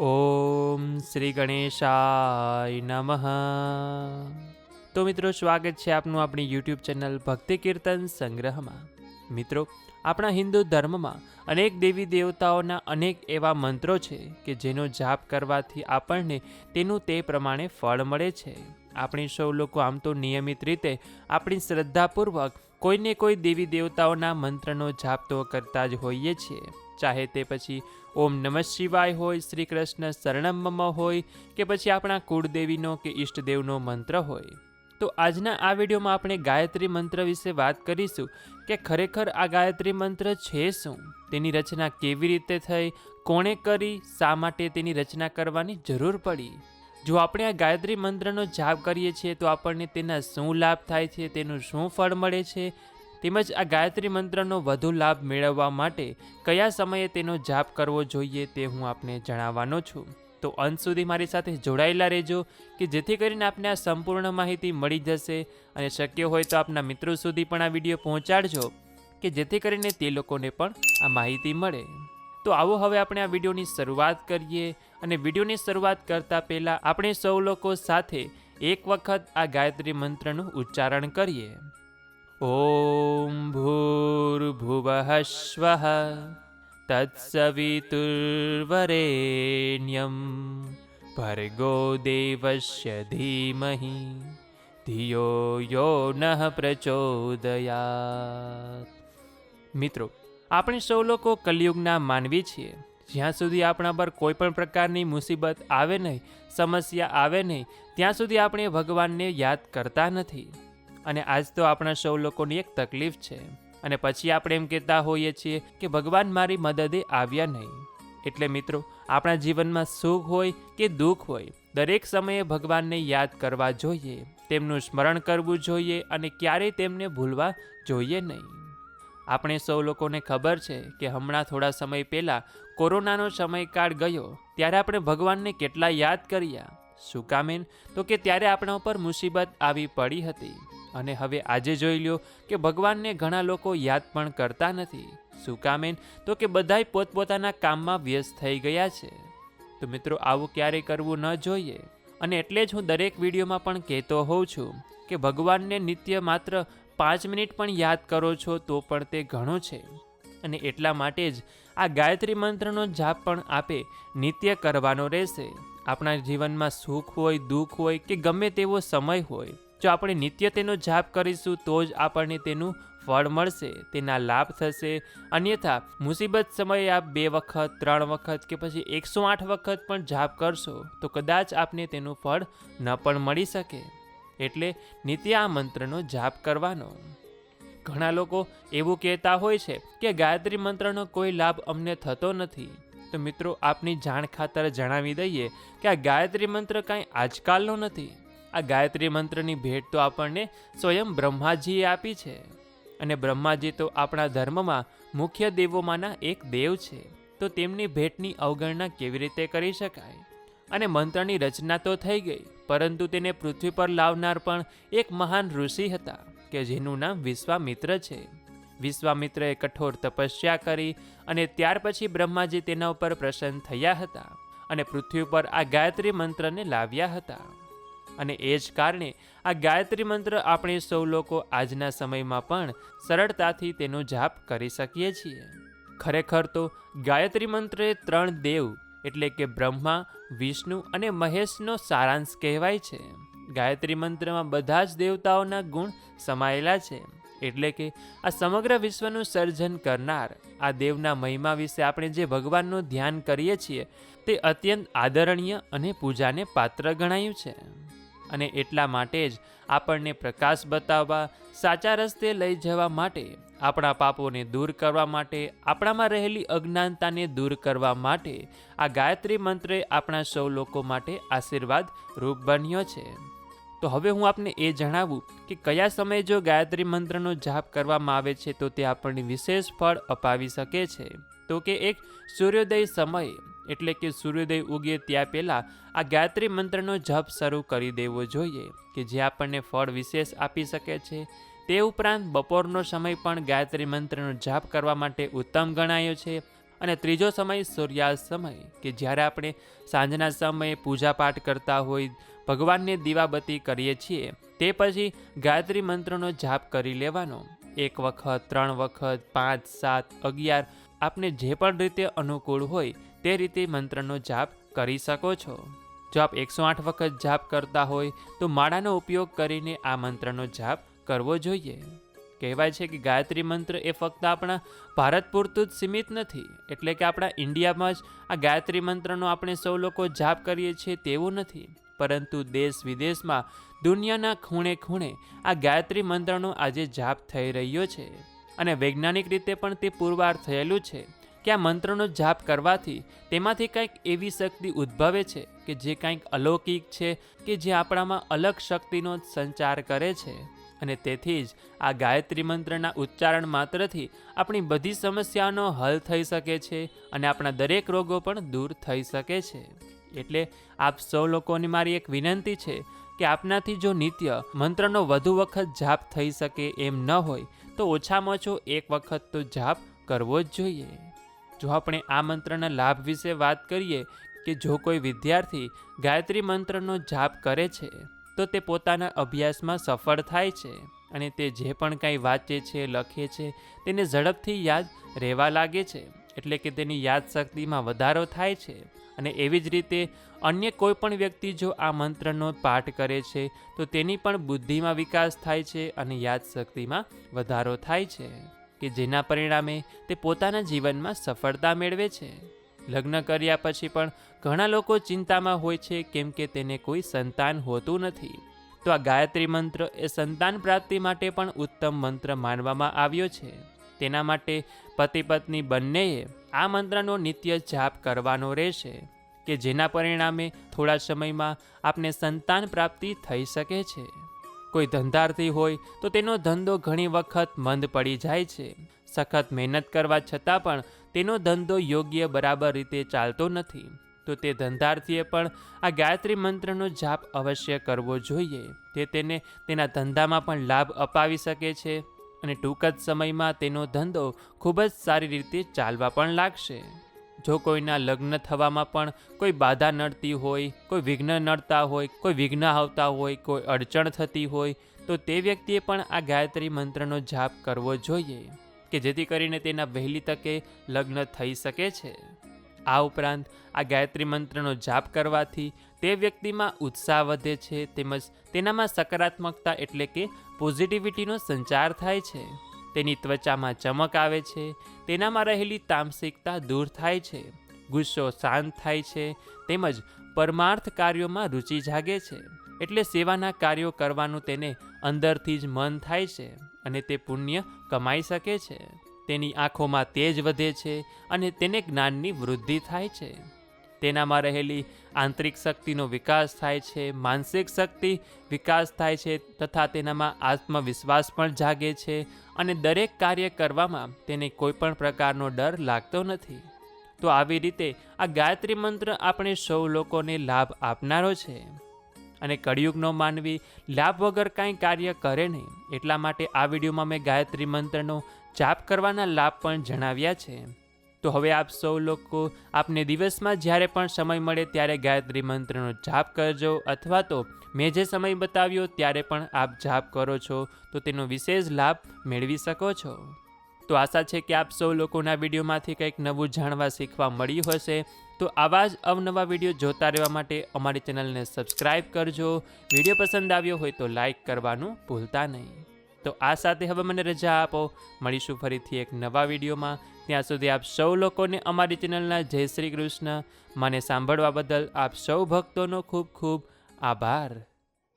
ઓમ શ્રી ગણેશાય નમઃ. તો મિત્રો, સ્વાગત છે આપનું આપણી યુટ્યુબ ચેનલ ભક્તિ કીર્તન સંગ્રહમાં. મિત્રો, આપણા હિન્દુ ધર્મમાં અનેક દેવી દેવતાઓના અનેક એવા મંત્રો છે કે જેનો જાપ કરવાથી આપણને તેનું તે પ્રમાણે ફળ મળે છે. આપણે સૌ લોકો આમ તો નિયમિત રીતે આપણી શ્રદ્ધાપૂર્વક કોઈને કોઈ દેવી દેવતાઓના મંત્રનો જાપ તો કરતા જ હોઈએ છીએ. ચાહે તે પછી ઓમ નમઃ શિવાય હોય શ્રી કૃષ્ણ શરણમ હોય કે પછી આપણા કુળદેવીનો કે ઈષ્ટદેવનો મંત્ર હોય. તો આજના આ વિડીયોમાં આપણે ગાયત્રી મંત્ર વિશે વાત કરીશું કે ખરેખર આ ગાયત્રી મંત્ર છે શું? તેની રચના કેવી રીતે થઈ? કોણે કરી? શા માટે તેની રચના કરવાની જરૂર પડી? જો આપણે આ ગાયત્રી મંત્રનો જાપ કરીએ છીએ તો આપણને તેના શું લાભ થાય છે? તેનું શું ફળ મળે છે? તેમજ આ ગાયત્રી મંત્રનો વધુ લાભ મેળવવા માટે કયા સમયે તેનો જાપ કરવો જોઈએ તે હું આપને જણાવવાનો છું. તો અંત સુધી મારી સાથે જોડાયેલા રહેજો કે જેથી કરીને આપને આ સંપૂર્ણ માહિતી મળી જશે અને શક્ય હોય તો આપના મિત્રો સુધી પણ આ વીડિયો પહોંચાડજો કે જેથી કરીને તે લોકોને પણ આ માહિતી મળે. તો આવો હવે આપણે આ વિડીયોની શરૂઆત કરીએ અને વિડીયોની શરૂઆત કરતા પહેલાં આપણે સૌ લોકો સાથે એક વખત આ ગાયત્રી મંત્રનું ઉચ્ચારણ કરીએ. ઓમ ભૂર્ભુવઃ श्वः તત્સવિતુર્વરેણ્યમ ભર્ગો देवस्य धीमहि ધિયો યો નઃ પ્રચોદયાત મિત્રો આપણે સૌ લોકો કલયુગના માનવી છીએ. જ્યાં સુધી આપણા પર કોઈ પણ પ્રકારની મુસીબત આવે નહીં, સમસ્યા આવે નહીં, ત્યાં સુધી આપણે ભગવાનને યાદ કરતા નથી. અને આજ તો આપણા સૌ લોકોની એક તકલીફ છે. અને પછી આપણે એમ કહેતા હોઈએ છીએ કે ભગવાન મારી મદદે આવ્યા નહીં. એટલે મિત્રો, આપણા જીવનમાં સુખ હોય કે દુઃખ હોય, દરેક સમયે ભગવાનને યાદ કરવા જોઈએ, તેમનું સ્મરણ કરવું જોઈએ અને ક્યારેય તેમને ભૂલવા જોઈએ નહીં. આપણે સૌ લોકોને ખબર છે કે હમણાં થોડા સમય પહેલાં કોરોનાનો સમયકાળ ગયો, ત્યારે આપણે ભગવાનને કેટલા યાદ કર્યા. શું કામેન તો કે ત્યારે આપણા ઉપર મુસીબત આવી પડી હતી. અને હવે આજે જોઈ લ્યો કે ભગવાનને ઘણા લોકો યાદ પણ કરતા નથી. શું કામેન તો કે બધાય પોતપોતાના કામમાં વ્યસ્ત થઈ ગયા છે. તો મિત્રો, આવું ક્યારેય કરવું ન જોઈએ. અને એટલે જ હું દરેક વિડીયોમાં પણ કહેતો હોઉં છું કે ભગવાનને નિત્ય માત્ર પાંચ મિનિટ પણ યાદ કરો છો તો પણ તે ઘણું છે. અને એટલા માટે જ આ ગાયત્રી મંત્રનો જાપ પણ આપે નિત્ય કરવાનો રહેશે. આપણા જીવનમાં સુખ હોય, દુઃખ હોય કે ગમે તેવો સમય હોય જો આપણે નિત્ય તેનો જાપ કરીશું, તો જ આપણને તેનું ફળ મળશે, તેના લાભ થશે. અન્યથા, મુસીબત સમયે આપ બે વખત, ત્રણ વખત કે પછી એકસો આઠ વખત પણ જાપ કરશો, તો કદાચ આપને તેનું ફળ ન પણ મળી શકે. એટલે નિત્ય આ મંત્રનો જાપ કરવાનો. ઘણા લોકો એવું કહેતા હોય છે કે ગાયત્રી મંત્રનો કોઈ લાભ અમને થતો નથી. તો મિત્રો, આપની જાણ ખાતર જણાવી દઈએ કે આ ગાયત્રી મંત્ર કાંઈ આજકાલનો નથી. આ ગાયત્રી મંત્રની ભેટ તો આપણને સ્વયં બ્રહ્માજીએ આપી છે. અને બ્રહ્માજી તો આપણા ધર્મમાં મુખ્ય દેવોમાંના એક દેવ છે. તો તેમની ભેટની અવગણના કેવી રીતે કરી શકાય? અને મંત્રની રચના તો થઈ ગઈ, પરંતુ તેને પૃથ્વી પર લાવનાર પણ એક મહાન ઋષિ હતા, કે જેનું નામ વિશ્વામિત્ર છે. વિશ્વામિત્રએ કઠોર તપસ્યા કરી અને ત્યાર પછી બ્રહ્માજી તેના ઉપર પ્રસન્ન થયા હતા અને પૃથ્વી પર આ ગાયત્રી મંત્રને લાવ્યા હતા. અને એ જ કારણે આ ગાયત્રી મંત્ર આપણે સૌ લોકો આજના સમયમાં પણ સરળતાથી તેનો જાપ કરી શકીએ છીએ. ખરેખર તો ગાયત્રી મંત્ર ત્રણ દેવ એટલે કે બ્રહ્મા, વિષ્ણુ અને મહેશનો સારાંશ કહેવાય છે. ગાયત્રી મંત્રમાં બધા જ દેવતાઓના ગુણ સમાયેલા છે. એટલે કે આ સમગ્ર વિશ્વનું સર્જન કરનાર આ દેવના મહિમા વિશે આપણે જે ભગવાનનું ધ્યાન કરીએ છીએ તે અત્યંત આદરણીય અને પૂજાને પાત્ર ગણાયું છે. અને એટલા માટે જ આપણને પ્રકાશ બતાવવા, સાચા રસ્તે લઈ જવા માટે, આપણા પાપોને દૂર કરવા માટે, આપણામાં રહેલી અજ્ઞાનતાને દૂર કરવા માટે, આ ગાયત્રી મંત્રે આપણા સૌ લોકો માટે આશીર્વાદ રૂપ બન્યો છે. તો હવે હું આપને એ જણાવું કે કયા સમયે જો ગાયત્રી મંત્રનો જાપ કરવામાં આવે છે તો તે આપણને વિશેષ ફળ અપાવી શકે છે. તો કે એક સૂર્યોદય સમયે એટલે કે સૂર્યોદય ઉગે ત્યાં પહેલાં આ ગાયત્રી મંત્રનો જપ શરૂ કરી દેવો જોઈએ કે જે આપણને ફળ વિશેષ આપી શકે છે. તે ઉપરાંત બપોરનો સમય પણ ગાયત્રી મંત્રનો જાપ કરવા માટે ઉત્તમ ગણાયો છે. અને ત્રીજો સમય સૂર્યાસ્ત સમય, કે જ્યારે આપણે સાંજના સમયે પૂજાપાઠ કરતા હોય, ભગવાનને દીવાબત્તી કરીએ છીએ, તે પછી ગાયત્રી મંત્રનો જાપ કરી લેવાનો. એક વખત, ત્રણ વખત, પાંચ, સાત, અગિયાર, આપને જે પણ રીતે અનુકૂળ હોય તે રીતે મંત્રનો જાપ કરી શકો છો. જો આપ એકસો આઠ વખત જાપ કરતા હોય, તો માળાનો ઉપયોગ કરીને આ મંત્રનો જાપ કરવો જોઈએ. કહેવાય છે કે ગાયત્રી મંત્ર એ ફક્ત આપણા ભારત પૂરતું જ સીમિત નથી, એટલે કે આપણા ઇન્ડિયામાં જ આ ગાયત્રી મંત્રનો આપણે સૌ લોકો જાપ કરીએ છીએ તેવું નથી. પરંતુ દેશ વિદેશમાં દુનિયાના ખૂણે ખૂણે આ ગાયત્રી મંત્રનો આજે જાપ થઈ રહ્યો છે. અને વૈજ્ઞાનિક રીતે પણ તે પુરવાર થયેલું છે. કે આ મંત્રનો જાપ કરવાથી તેમાંથી કંઈક એવી શક્તિ ઉદ્ભવે છે કે જે કંઈક અલૌકિક છે કે જે આપણામાં અલગ શક્તિનો સંચાર કરે છે. અને તેથી જ આ ગાયત્રી મંત્રના ઉચ્ચારણ માત્રથી આપણી બધી સમસ્યાઓનો હલ થઈ શકે છે અને આપણા દરેક રોગો પણ દૂર થઈ શકે છે. એટલે આપ સૌ લોકોની મારી એક વિનંતી છે કે આપનાથી જો નિત્ય મંત્રનો વધુ વખત જાપ થઈ શકે એમ ન હોય, તો ઓછામાં ઓછો એક વખત તો જાપ કરવો જ જોઈએ. જો આપણે આ મંત્રના લાભ વિશે વાત કરીએ કે જો કોઈ વિદ્યાર્થી ગાયત્રી મંત્રનો જાપ કરે છે, તો તે પોતાના અભ્યાસમાં સફળ થાય છે અને તે જે પણ કાંઈ વાંચે છે, લખે છે, તેને ઝડપથી યાદ રહેવા લાગે છે, એટલે કે તેની યાદશક્તિમાં વધારો થાય છે. અને એવી જ રીતે અન્ય કોઈ પણ વ્યક્તિ જો આ મંત્રનો પાઠ કરે છે, તો તેની પણ બુદ્ધિમાં વિકાસ થાય છે અને યાદશક્તિમાં વધારો થાય છે. કે જેના પરિણામે તે પોતાના જીવનમાં સફળતા મેળવે છે. લગ્ન કર્યા પછી પણ ઘણા લોકો ચિંતામાં હોય છે કેમ કે તેને કોઈ સંતાન હોતું નથી. તો આ ગાયત્રી મંત્ર એ સંતાન પ્રાપ્તિ માટે પણ ઉત્તમ મંત્ર માનવામાં આવ્યો છે. તેના માટે પતિ પત્ની બંનેએ આ મંત્રનો નિત્ય જાપ કરવાનો રહેશે, કે જેના પરિણામે થોડા સમયમાં આપને સંતાન પ્રાપ્તિ થઈ શકે છે. કોઈ ધંધાર્થી હોય તો તેનો ધંધો ઘણી વખત મંદ પડી જાય છે. સખત મહેનત કરવા છતાં પણ તેનો ધંધો યોગ્ય બરાબર રીતે ચાલતો નથી. તો તે ધંધાર્થીએ પણ આ ગાયત્રી મંત્રનો જાપ અવશ્ય કરવો જોઈએ. તે તેને તેના ધંધામાં પણ લાભ અપાવી શકે છે અને ટૂંક જ સમયમાં તેનો ધંધો ખૂબ જ સારી રીતે ચાલવા પણ લાગશે. જો કોઈના લગ્ન થવામાં પણ કોઈ બાધા નડતી હોય, કોઈ વિઘ્ન નડતા હોય, કોઈ વિઘ્ન આવતા હોય, કોઈ અડચણ થતી હોય, તો તે વ્યક્તિએ પણ આ ગાયત્રી મંત્રનો જાપ કરવો જોઈએ કે જેથી કરીને તેના વહેલી તકે લગ્ન થઈ શકે છે. આ ઉપરાંત આ ગાયત્રી મંત્રનો જાપ કરવાથી તે વ્યક્તિમાં ઉત્સાહ વધે છે તેમજ તેનામાં સકારાત્મકતા એટલે કે પોઝિટિવિટીનો સંચાર થાય છે. તેની ત્વચામાં ચમક આવે છે, તેનામાં રહેલી તામસિકતા દૂર થાય છે, ગુસ્સો શાંત થાય છે, તેમજ પરમાર્થ કાર્યોમાં રુચિ જાગે છે, એટલે સેવાના કાર્યો કરવાનું તેને અંદરથી જ મન થાય છે અને તે પુણ્ય કમાઈ શકે છે. તેની આંખોમાં તેજ વધે છે અને તેને જ્ઞાનની વૃદ્ધિ થાય છે. તેનામાં રહેલી આંતરિક શક્તિનો વિકાસ થાય છે, માનસિક શક્તિ વિકાસ થાય છે તથા તેનામાં આત્મવિશ્વાસ પણ જાગે છે અને દરેક કાર્ય કરવામાં તેને કોઈ પણ પ્રકારનો ડર લાગતો નથી. તો આવી રીતે આ ગાયત્રી મંત્ર આપણે સૌ લોકોને લાભ આપનારો છે. અને કળિયુગનો માનવી લાભ વગર કાંઈ કાર્ય કરે નહીં, એટલા માટે આ વિડીયોમાં મેં ગાયત્રી મંત્રનો જાપ કરવાના લાભ પણ જણાવ્યા છે. તો હવે આપ સૌ લોકો આપને દિવસમાં જ્યારે પણ સમય મળે ત્યારે ગાયત્રી મંત્રનો જાપ કરજો અથવા તો મેં જે સમય બતાવ્યો ત્યારે પણ આપ જાપ કરો છો, તો તેનો વિશેષ લાભ મેળવી શકો છો. તો આશા છે કે આપ સૌ લોકોના વિડીયોમાંથી કંઈક નવું જાણવા શીખવા મળ્યું હશે. તો આવા જ અવનવા વીડિયો જોતા રહેવા માટે અમારી ચેનલને સબસ્ક્રાઈબ કરજો. વીડિયો પસંદ આવ્યો હોય તો લાઈક કરવાનું ભૂલતા નહીં. તો આ સાથે હવે મને રજા આપો. મળીશું ફરીથી એક નવા વિડીયોમાં. ત્યાં સુધી આપ સૌ લોકોને અમારી ચેનલના જય શ્રી કૃષ્ણ. મને સાંભળવા બદલ આપ સૌ ભક્તોનો ખૂબ ખૂબ આભાર.